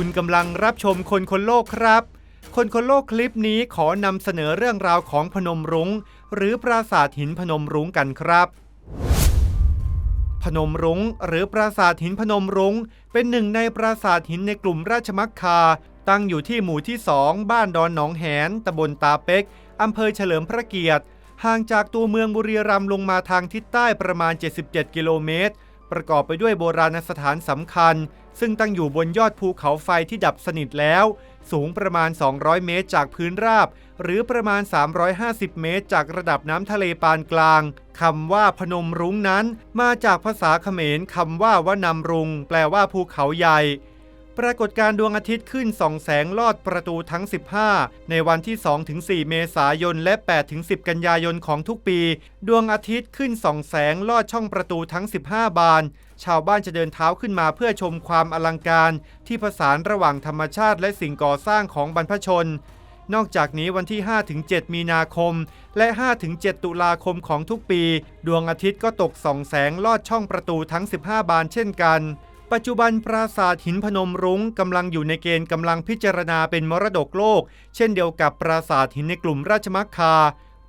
คุณกำลังรับชมคนคนโลกครับ คนคนโลกคลิปนี้ขอนำเสนอเรื่องราวของพนมรุง้ง หรือปราสาทหินพนมรุ้งกันครับ พนมรุง้ง หรือปราสาทหินพนมรุง้ง เป็นหนึ่งในปราสาทหินในกลุ่มราชมักคา ตั้งอยู่ที่หมู่ที่2บ้านดอนหนองแหนตำบลตาเป็กอำเภอเฉลิมพระเกียรติห่างจากตัวเมืองบุรีรัมย์ลงมาทางทิศใต้ประมาณ 77 กิโลเมตร ประกอบไปด้วยโบราณสถานสำคัญ ซึ่งตั้งอยู่บนยอดภูเขาไฟที่ดับสนิทแล้ว สูงประมาณ 200 เมตรจากพื้นราบ หรือประมาณ 350 เมตร จากระดับน้ำทะเลปานกลางคำว่าพนมรุ้งนั้น มาจากภาษาเขมรคำว่าวนำรุง แปลว่าภูเขาใหญ่ ปรากฏการดวงอาทิตย์ขึ้นส่องแสงลอดประตูทั้ง 15 ในวันที่ 2-4 เมษายน และ 8-10 กันยายนของทุกปี ดวงอาทิตย์ขึ้นส่องแสงลอดช่องประตูทั้ง 15 บาน ชาวบ้านจะเดินเท้าขึ้นมาเพื่อชมความอลังการ ที่ผสานระหว่างธรรมชาติและสิ่งก่อสร้างของบรรพชน นอกจากนี้วันที่ 5-7 มีนาคม และ 5-7 ตุลาคมของทุกปี ดวงอาทิตย์ก็ตกส่องแสงลอดช่องประตูทั้ง 15 บานเช่นกัน ปัจจุบันปราสาทหินพนมรุ้งกำลังอยู่ในเกณฑ์กำลังพิจารณาเป็นมรดกโลก เช่นเดียวกับปราสาทหินในกลุ่มราชมักคา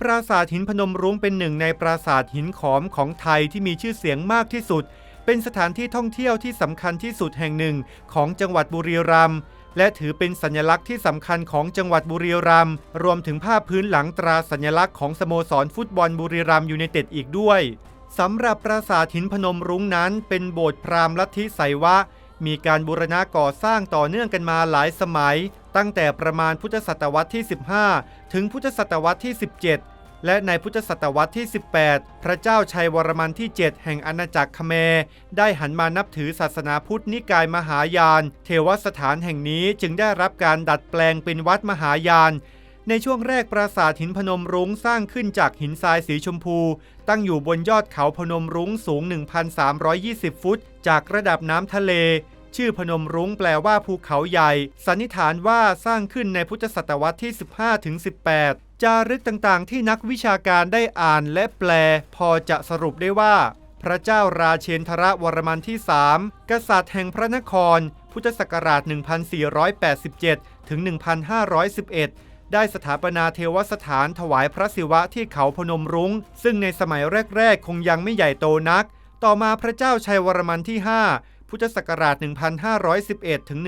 ปราสาทหินพนมรุ้งเป็นหนึ่งในปราสาทหินขอมของไทยที่มีชื่อเสียงมากที่สุด เป็นสถานที่ท่องเที่ยวที่สำคัญที่สุดแห่งหนึ่งของจังหวัดบุรีรัมย์และถือเป็นสัญลักษณ์ที่สำคัญของจังหวัดบุรีรัมย์รวมถึงภาพพื้นหลังตราสัญลักษณ์ของสโมสรฟุตบอลบุรีรัมย์ยูไนเต็ดอีกด้วย สำหรับปราสาทหินพนมรุ้งนั้น เป็นโบสถ์พราหมณ์ลัทธิไสยวะ มีการบูรณะก่อสร้างต่อเนื่องกันมาหลายสมัย ตั้งแต่ประมาณพุทธศตวรรษที่ 15 ถึงพุทธศตวรรษที่ 17 และในพุทธศตวรรษที่ 18 พระเจ้าชัยวรมันที่ 7 แห่งอาณาจักรคแมรได้หันมานับถือศาสนาพุทธนิกายมหายาน เทวสถานแห่งนี้จึงได้รับการดัดแปลงเป็นวัดมหายาน ในช่วงแรกปราสาทหินพนมรุ้งสร้างขึ้นจากหินทรายสีชมพู ตั้งอยู่บนยอดเขาพนมรุ้งสูง 1,320 ฟุต จากระดับน้ำทะเล ชื่อพนมรุ้งแปลว่าภูเขาใหญ่ สันนิษฐานว่าสร้างขึ้นในพุทธศตวรรษที่ 15-18 จารึกต่างๆ ที่นักวิชาการได้อ่านและแปล พอจะสรุปได้ว่า พระเจ้าราเชนทรวรมันที่3กษัตริย์แห่งพระนคร พุทธศักราช 1487 ถึง 1511 ได้สถาปนาเทวสถานถวายพระศิวะที่เขาพนมรุง้ง ซึ่งในสมัยแรก ๆ คงยังไม่ใหญ่โตนัก ต่อมาพระเจ้าชัยวรมันที่ 5 พุทธศักราช 1511 ถึง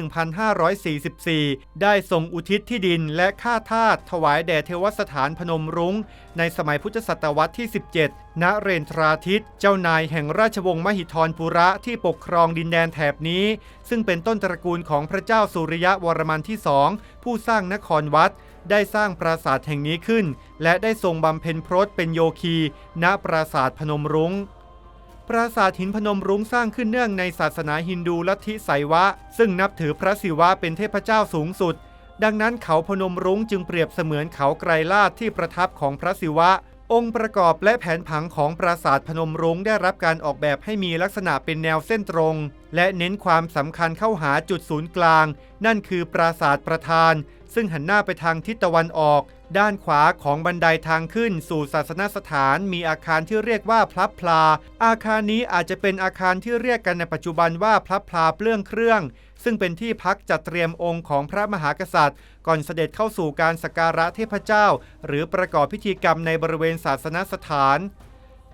1544 ได้ทรงอุทิศที่ดินและค่าทาสถวายแด่เทวสถานพนมรุง้ง ในสมัยพุทธศตวรรษที่ 17 ณ เรนทราทิต เจ้านายแห่งราชวงศ์มหิธรปุระที่ปกครองดินแดนแถบนี้ ซึ่งเป็นต้นตระกูลของพระเจ้าสุริยะวรมันที่สองผู้สร้างนครวัด ได้สร้างปราสาทแห่งนี้ขึ้น และได้ทรงบำเพ็ญพรตเป็นโยคี ณปราสาทพนมรุง้ง ปราสาทหินพนมรุ้งสร้างขึ้นเนื่องในศาสนาฮินดูลัทธิไสวะ ซึ่งนับถือพระศิวะเป็นเทพเจ้าสูงสุด ดังนั้นเขาพนมรุ้งจึงเปรียบเสมือนเขาไกรลาดที่ประทับของพระศิวะ องค์ประกอบและแผนผังของปราสาทพนมรุ้งได้รับการออกแบบให้มีลักษณะเป็นแนวเส้นตรง และเน้นความสำคัญเข้าหาจุดศูนย์กลาง นั่นคือปราสาทประธาน ซึ่งหันหน้าไปทางทิศตะวันออก ด้านขวาของบันไดทางขึ้นสู่ศาสนสถานมีอาคารที่เรียกว่าพลับพลา อาคารนี้อาจจะเป็นอาคารที่เรียกกันในปัจจุบันว่าพลับพลาเปลื้องเครื่อง ซึ่งเป็นที่พักจัดเตรียมองค์ของพระมหากษัตริย์ ก่อนเสด็จเข้าสู่การสักการะเทพเจ้า หรือประกอบพิธีกรรมในบริเวณศาสนสถาน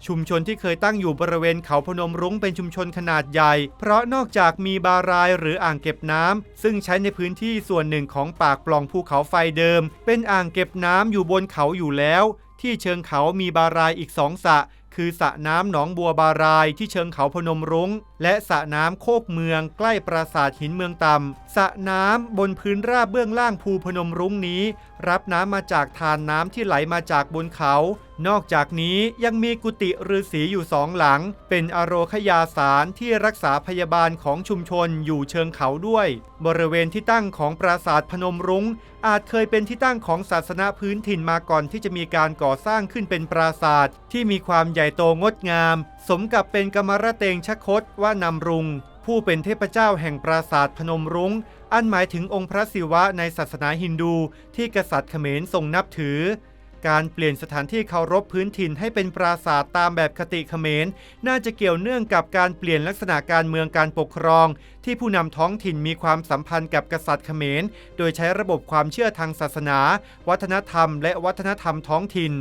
ชุมชนที่เคยตั้งอยู่บริเวณเขาพนมรุ้งเป็นชุมชนขนาดใหญ่ เพราะนอกจากมีบารายหรืออ่างเก็บน้ำซึ่งใช้ในพื้นที่ส่วนหนึ่งของปากปล่องภูเขาไฟเดิม เป็นอ่างเก็บน้ำอยู่บนเขาอยู่แล้ว ที่เชิงเขามีบารายอีกสองสระคือสระน้ำหนองบัวบารายที่เชิงเขาพนมรุง้ง และสระน้ำโคกเมืองใกล้ปราสาทหินเมืองต่ำสระน้ำบนพื้นราบเบื้องล่างภูพนมรุ้งนี้รับน้ำมาจากทานน้ำที่ไหลมาจากบนเขา นอกจากนี้ยังมีกุฏิฤาษีอยู่สองหลัง เป็นอโรคยาสารที่รักษาพยาบาลของชุมชนอยู่เชิงเขาด้วย บริเวณที่ตั้งของปราสาทพนมรุง้ง อาจเคยเป็นที่ตั้งของศาสนาพื้นถิ่นมาก่อนที่จะมีการก่อสร้างขึ้นเป็นปราสาทที่มีความใหญ่โตงดงาม สมกับเป็นกมรเตงชคตว่านำรุงผู้เป็นเทพเจ้าแห่งปราสาทพนมรุง้ง อันหมายถึงองค์พระศิวะในศาสนาฮินดูที่กษัตริย์เขมรทรงนับถือ การเปลี่ยนสถานที่เคารพพื้นถิ่นให้เป็นปราสาทตามแบบคติเขมร น่าจะเกี่ยวเนื่องกับการเปลี่ยนลักษณะการเมืองการปกครอง ที่ผู้นำท้องถิ่นมีความสัมพันธ์กับกษัตริย์เขมร โดยใช้ระบบความเชื่อทางศาสนา วัฒนธรรม และวัฒนธรรมท้องถิ่น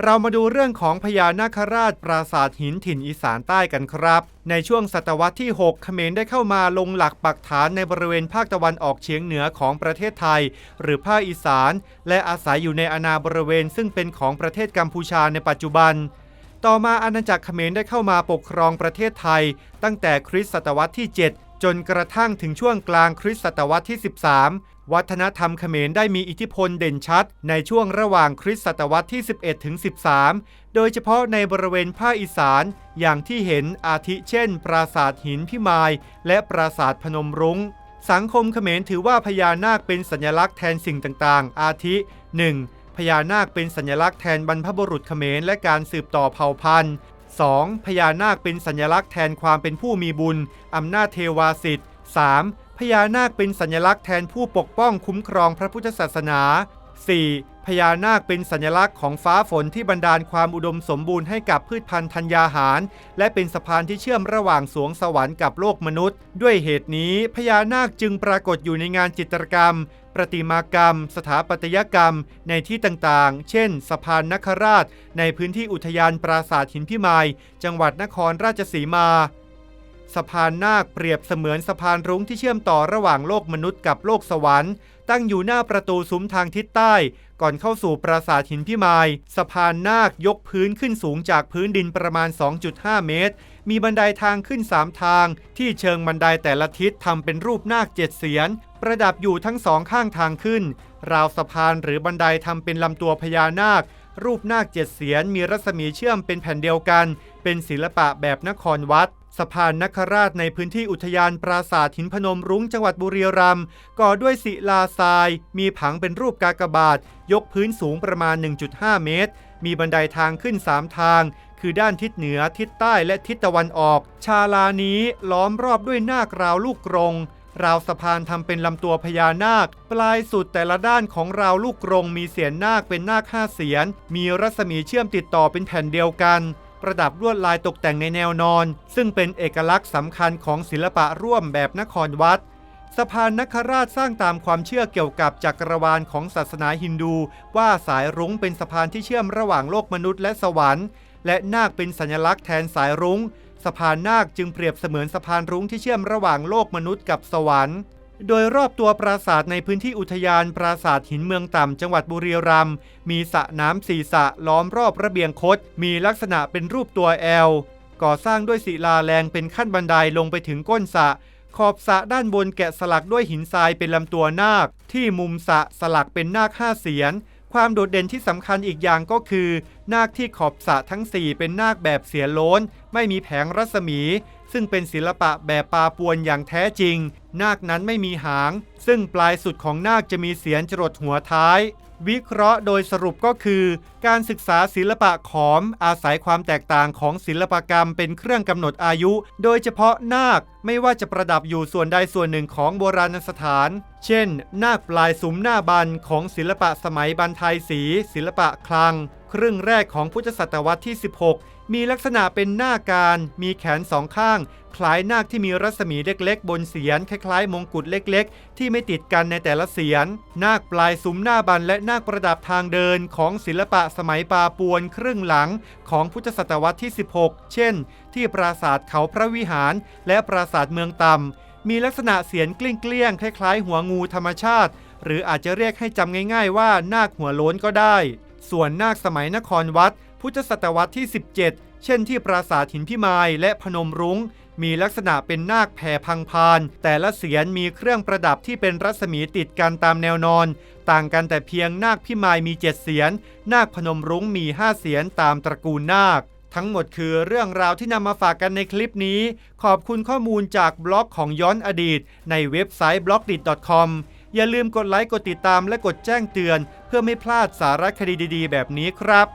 เรามาดูเรื่องของพญานาคราชปราสาทหินถิ่นอีสานใต้กันครับ ในช่วงศตวรรษที่ 6 เขมรได้เข้ามาลงหลักปักฐานในบริเวณภาคตะวันออกเฉียงเหนือของประเทศไทย หรือภาคอีสาน และอาศัยอยู่ในอาณาบริเวณ ซึ่งเป็นของประเทศกัมพูชาในปัจจุบัน ต่อมาอาณาจักรเขมรได้เข้ามาปกครองประเทศไทย ตั้งแต่คริสตศตวรรษที่ 7 จนกระทั่งถึงช่วงกลางคริสตศตวรรษที่ 13 วัฒนธรรมเขมรได้มีอิทธิพลเด่นชัด ในช่วงระหว่างคริสตศตวรรษที่ 11 ถึง 13 โดยเฉพาะในบริเวณภาคอีสาน อย่างที่เห็นอาทิเช่น ปราสาทหินพิมาย และปราสาทพนมรุง้ง สังคมเขมรถือว่าพญานาคเป็นสัญลักษณ์แทนสิ่งต่างๆ อาทิ 1. พญานาคเป็นสัญลักษณ์แทนบรรพบุรุษเขมรและการสืบต่อเผ่าพันธุ์ 2. พญานาคเป็นสัญลักษณ์แทนความเป็นผู้มีบุญ อำนาจเทวาสิทธิ์ 3. พญานาคเป็นสัญลักษณ์แทนผู้ปกป้องคุ้มครองพระพุทธศาสนา 4. พญานาคเป็นสัญลักษณ์ของฟ้าฝนที่บันดาลความอุดมสมบูรณ์ให้กับพืชพันธุ์ธัญญาหาร และเป็นสะพานที่เชื่อมระหว่างสวงสวรรค์กับโลกมนุษย์ ด้วยเหตุนี้พญานาคจึงปรากฏอยู่ในงานจิตรกรรม ประติมากรรม สถาปัตยกรรม ในที่ต่างๆ เช่น สะพานนคราช ในพื้นที่อุทยานปราสาทหินพิมาย จังหวัดนครราชสีมาสะพานนาคเปรียบเสมือนสะพานรุ้งที่เชื่อมต่อระหว่างโลกมนุษย์กับโลกสวรรค์ ตั้งอยู่หน้าประตูซุ้มทางทิศใต้ ก่อนเข้าสู่ปราสาทหินพิมาย สะพานนาคยกพื้นขึ้นสูงจากพื้นดินประมาณ 2.5 เมตร มีบันไดทางขึ้น 3 ทาง ที่เชิงบันไดแต่ละทิศทำเป็นรูปนาคเจ็ดเสียน ประดับอยู่ทั้งสองข้างทางขึ้น ราวสะพานหรือบันไดทำเป็นลำตัวพญานาค รูปนาคเจ็ดเสียนมีรัศมีเชื่อมเป็นแผ่นเดียวกัน เป็นศิลปะแบบนครวัด สะพานนคราชในพื้นที่อุทยานปราสาทหินพนมรุ้งจังหวัดบุรีรัมย์ก่อด้วยศิลาทราย มีผังเป็นรูปกากบาท ยกพื้นสูงประมาณ 1.5 เมตร มีบันไดทางขึ้น 3 ทาง คือด้านทิศเหนือทิศใต้และทิศตะวันออก ชาลานี้ล้อมรอบด้วยนาคราวลูกกรงราวสะพานทำเป็นลำตัวพญานาค ปลายสุดแต่ละด้านของราวลูกกรงมีเสียนนาคเป็นนาคห้าเสียน มีรัศมีเชื่อมติดต่อเป็นแผ่นเดียวกัน ประดับลวดลายตกแต่งในแนวนอน ซึ่งเป็นเอกลักษณ์สำคัญของศิลปะร่วมแบบนครวัดสะพานนคราชสร้างตามความเชื่อเกี่ยวกับจักรวาลของศาสนาฮินดู ว่าสายรุ้งเป็นสะพานที่เชื่อมระหว่างโลกมนุษย์และสวรรค์ และนาคเป็นสัญลักษณ์แทนสายรุง้ง สะพานนาคจึงเปรียบเสมือนสะพานรุ้งที่เชื่อมระหว่างโลกมนุษย์กับสวรรค์ โดยรอบตัวปราสาทในพื้นที่อุทยานปราสาทหินเมืองต่ำจังหวัดบุรีรัมย์มีสระน้ำสีสระล้อมรอบระเบียงคดมีลักษณะเป็นรูปตัวแอลก่อสร้างด้วยศิลาแรงเป็นขั้นบันไดลงไปถึงก้นสระขอบสระด้านบนแกะสลักด้วยหินทรายเป็นลำตัวนาค ที่มุมสระสลักเป็นนาคห้าเสียน ความโดดเด่นที่สำคัญอีกอย่างก็คือ นาคที่ขอบสระทั้ง 4 เป็นนาคแบบเสียโล้น ไม่มีแผงรัศมี ซึ่งเป็นศิลปะแบบปาปวนอย่างแท้จริง นาคนั้นไม่มีหาง ซึ่งปลายสุดของนาคจะมีเสียนจรดหัวท้าย วิเคราะห์โดยสรุปก็คือ การศึกษาศิลปะขอม อาศัยความแตกต่างของศิลปกรรมเป็นเครื่องกำหนดอายุ โดยเฉพาะนาคไม่ว่าจะประดับอยู่ส่วนใดส่วนหนึ่งของโบราณสถาน เช่น นาคปลายสุมหน้าบันของศิลปะสมัยบันไทยศรีศิลปะคลัง ครึ่งแรกของพุทธศตวรรษที่ 16 มีลักษณะเป็นหน้าการ มีแขนสองข้าง คล้ายนาคที่มีรัศมีเล็กๆ บนเสียนคล้ายๆ มงกุฎเล็กๆ ที่ไม่ติดกันในแต่ละเสียน นาคปลายซุ้มหน้าบันและนาคประดับทางเดินของศิลปะสมัยปาปวนครึ่งหลังของพุทธศตวรรษที่ 16 เช่น ที่ปราสาทเขาพระวิหาร และปราสาทเมืองต่ำมีลักษณะเสียนเกลี้ยงๆคล้ายๆ หัวงูธรรมชาติ หรืออาจจะเรียกให้จำง่าย ๆ ว่านาคหัวโล้นก็ได้ ส่วนนาคสมัยนครวัด พุทธศตวรรษที่ 17 เช่นที่ปราสาทหินพิมายและพนมรุง้ง มีลักษณะเป็นนาคแผ่พังพาน แต่ละเสียนมีเครื่องประดับที่เป็นรัศมีติดกันตามแนวนอน ต่างกันแต่เพียงนาคพิมายมี 7 เสียน นาคพนมรุ้งมี 5 เสียนตามตระกูลนาคทั้งหมดคือเรื่องราวที่นำมาฝากกันในคลิปนี้ ขอบคุณข้อมูลจากบล็อกของย้อนอดีต ในเว็บไซต์ b l o g d i t c o m อย่าลืมกดไลค์ กดติดตามและกดแจ้งเตือน เพื่อไม่พลาดสาระคดีดีๆ แบบนี้ครับ